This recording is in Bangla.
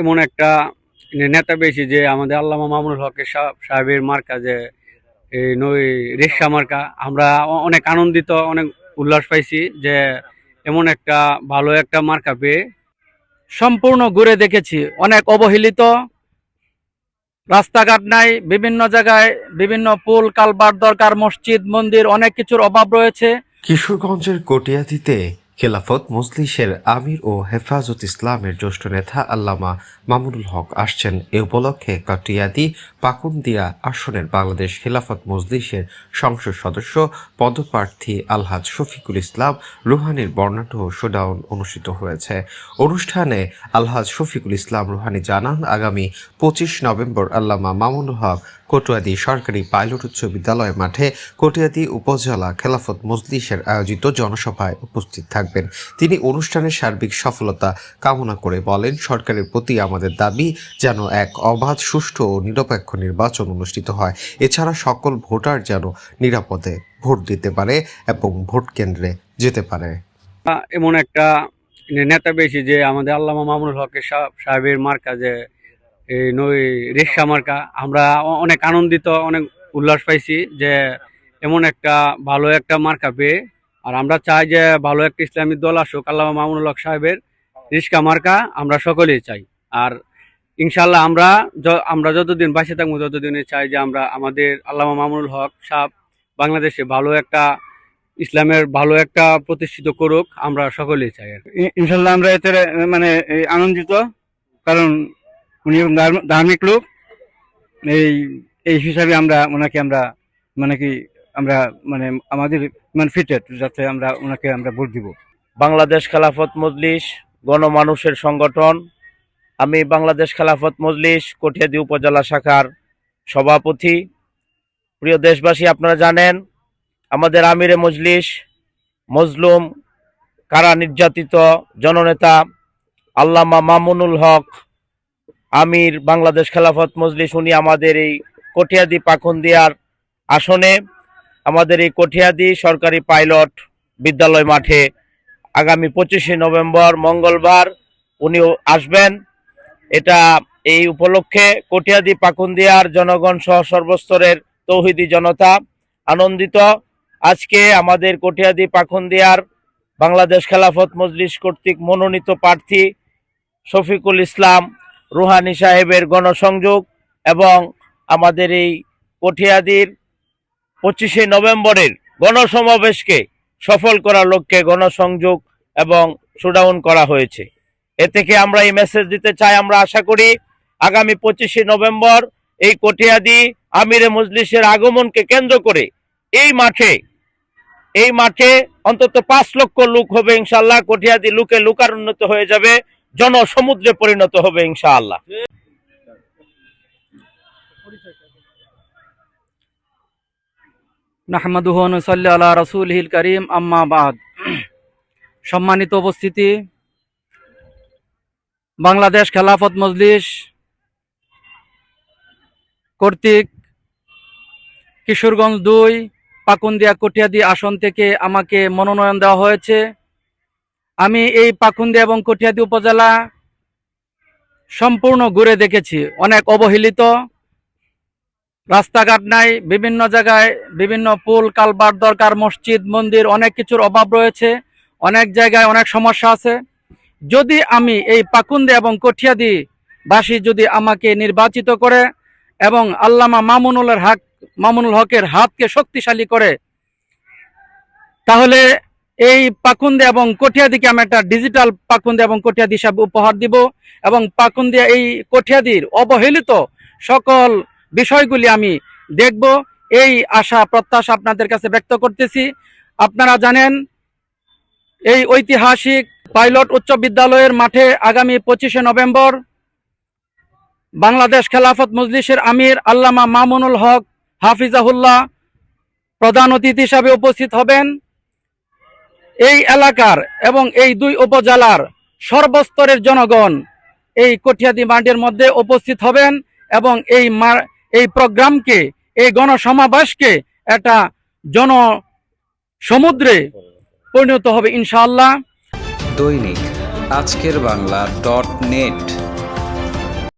এমন একটা নেতা বেশি যে আমাদের আল্লামা মামুনুল হকের সাহেবের মার্কা যে, এই নই রিক্সা মার্কা। আমরা অনেক আনন্দিত, অনেক উল্লাস পাইছি যে এমন একটা ভালো একটা মার্কা পেয়ে সম্পূর্ণ ঘুরে দেখেছি। অনেক অবহেলিত, রাস্তাঘাট নাই, বিভিন্ন জায়গায় বিভিন্ন পুল কালবার দরকার মসজিদ, মন্দির, অনেক কিছুর অভাব রয়েছে। কিশোরগঞ্জের কটিয়াদিতে খেলাফত মজলিসের আমির ও হেফাজত ইসলামের জ্যেষ্ঠ নেতা আল্লামা মামুনুল হক আসছেন। এ উপলক্ষে কটিয়াদি পাকুন্দিয়া আসনের বাংলাদেশ খেলাফত মজলিসের সংসদ সদস্য, পদপ্রার্থী আলহাজ শফিকুল ইসলাম রুহানির বর্ণাঢ্য শোডাউন অনুষ্ঠিত হয়েছে। অনুষ্ঠানে আলহাজ শফিকুল ইসলাম রুহানি জানান, আগামী পঁচিশ নভেম্বর আল্লামা মামুনুল হক কটুয়াদি সরকারি পাইলট উচ্চ বিদ্যালয় মাঠে কটিয়াদি উপজেলা খেলাফত মজলিসের আয়োজিত জনসভায় উপস্থিত থাকবেন। তিনি অনুষ্ঠানের সার্বিক সফলতা কামনা করে বলেন, সরকারের প্রতি আমাদের দাবি যেন এক অবাধ, সুষ্ঠু ও নিরপেক্ষ নির্বাচন অনুষ্ঠিত হয়। এছাড়া সকল ভোটার যেন নিরাপদে ভোট দিতে পারে এবং ভোট কেন্দ্রে যেতে পারে। এমন একটা নেতা বেশি যে আমাদের আল্লামা মামুনুল হকের সাহ- সাহেবের মার্কা যে এই নই, রিক্সা মার্কা। আমরা অনেক আনন্দিত, অনেক উল্লাস পাইছি যে এমন একটা ভালো একটা মার্কা পেয়ে। আর আমরা চাই যে ভালো একটা ইসলামী দল আসুক, আল্লামা মামুনুল হক সাহেবের রিক্সা মার্কা আমরা সকলেই চাই। আর ইনশাল্লাহ আমরা আমরা যতদিন বাঁচে থাকব ততদিনে চাই যে আমরা আমাদের আল্লামা মামুনুল হক সাহেব বাংলাদেশে ভালো একটা ইসলামের ভালো একটা প্রতিষ্ঠিত করুক, আমরা সকলেই চাই আর। ইনশাল্লাহ আমরা এতে মানে আনন্দিত, কারণ উনি ধার্ম- ধার্মিক লোক। এই এই হিসাবে আমরা ওনাকে আমরা মানে কি আমরা মানে আমাদের মানে ফিটেড যাতে আমরা ওনাকে আমরা ভোট দিব। বাংলাদেশ খেলাফত মজলিস, গণমানুষের সংগঠন। আমি বাংলাদেশ খেলাফত মজলিস, কঠিয়াদি উপজেলা শাখার সভাপতি। প্রিয় দেশবাসী, আপনারা জানেন, আমাদের আমিরে মজলিস, মজলুম, কারা নির্যাতিত জননেতা, আল্লামা মামুনুল হক আমির, বাংলাদেশ খেলাফত মজলিস, উনি আমাদের এই কঠিয়াদি পাখুন্দিয়ার আসনে, আমাদের এই কঠিয়াদি সরকারি পাইলট বিদ্যালয় মাঠে আগামী পঁচিশে নভেম্বর মঙ্গলবার উনি আসবেন। এটা এই উপলক্ষে কটিয়াদি পাকুন্দিয়ার জনগণ সহ সর্বস্তরের তৌহিদি জনতা আনন্দিত। আজকে আমাদের কটিয়াদি পাকুন্দিয়ার বাংলাদেশ খেলাফত মজলিস কর্তৃক মনোনীত প্রার্থী শফিকুল ইসলাম রুহানি সাহেবের গণসংযোগ এবং আমাদের এই কঠিয়াদির পঁচিশে নভেম্বরের গণসমাবেশকে সফল করার লক্ষ্যে গণসংযোগ এবং শোডাউন করা হয়েছে। এ থেকে আমরা এই মেসেজ দিতে চাই, আমরা আশা করি আগামী পঁচিশে নভেম্বর এই কটিয়াদি আমিরে মজলিসের আগমনকে কেন্দ্র করে এই মাঠে এই মাঠে অন্তত পাঁচ লক্ষ লোক হবে ইনশাল্লাহ কটিয়াদি লুকে লুকার উন্নত হয়ে যাবে। জনসমুদ্রে পরিণত হবে ইনশাআল্লাহ। নাহমাদুহন সাল্লি আলা রসুলহিল করিম, আম্মা বাদ। সম্মানিত উপস্থিতি, বাংলাদেশ খেলাফত মজলিস কর্তৃক কিশোরগঞ্জ দুই, পাকুন্দিয়া, কটিয়াদি আসন থেকে আমাকে মনোনয়ন দেওয়া হয়েছে। আমি এই পাকুন্দিয়া এবং কটিয়াদি উপজেলা সম্পূর্ণ ঘুরে দেখেছি। অনেক অবহেলিত, রাস্তাঘাট নাই, বিভিন্ন জায়গায় বিভিন্ন পুল কালবার দরকার মসজিদ, মন্দির, অনেক কিছুর অভাব রয়েছে, অনেক জায়গায় অনেক সমস্যা আছে। যদি আমি এই পাকুন্দে এবং কঠিয়াদি বাসী যদি আমাকে নির্বাচিত করে এবং আল্লামা মামুনুলের হাক, মামুনুল হকের হাতকে শক্তিশালী করে, তাহলে এই পাকুন্দে এবং কঠিয়াদিকে আমি একটা ডিজিটাল পাকুন্দে এবং কঠিয়াদি হিসাবে উপহার দিব এবং পাকুন্দিয়া এই কঠিয়াদির অবহেলিত সকল বিষয়গুলি আমি দেখব। এই আশা, প্রত্যাশা আপনাদের কাছে ব্যক্ত করতেছি। আপনারা জানেন, এই ঐতিহাসিক পাইলট উচ্চ বিদ্যালয়ের মাঠে আগামী পঁচিশে নভেম্বর বাংলাদেশ খেলাফত মজলিসের আমির আল্লামা মামুনুল হক হাফিজাহুল্লাহ প্রধান অতিথি হিসাবে উপস্থিত হবেন। এই এলাকার এবং এই দুই উপজেলার সর্বস্তরের জনগণ এই কঠিয়াদি মাঠের মধ্যে উপস্থিত হবেন এবং এই এই প্রোগ্রামকে, এই গণসমাবেশকে একটা জন সমুদ্রে পরিণত হবে ইনশাআল্লাহ। দৈনিক আজকের বাংলা ডট নেট।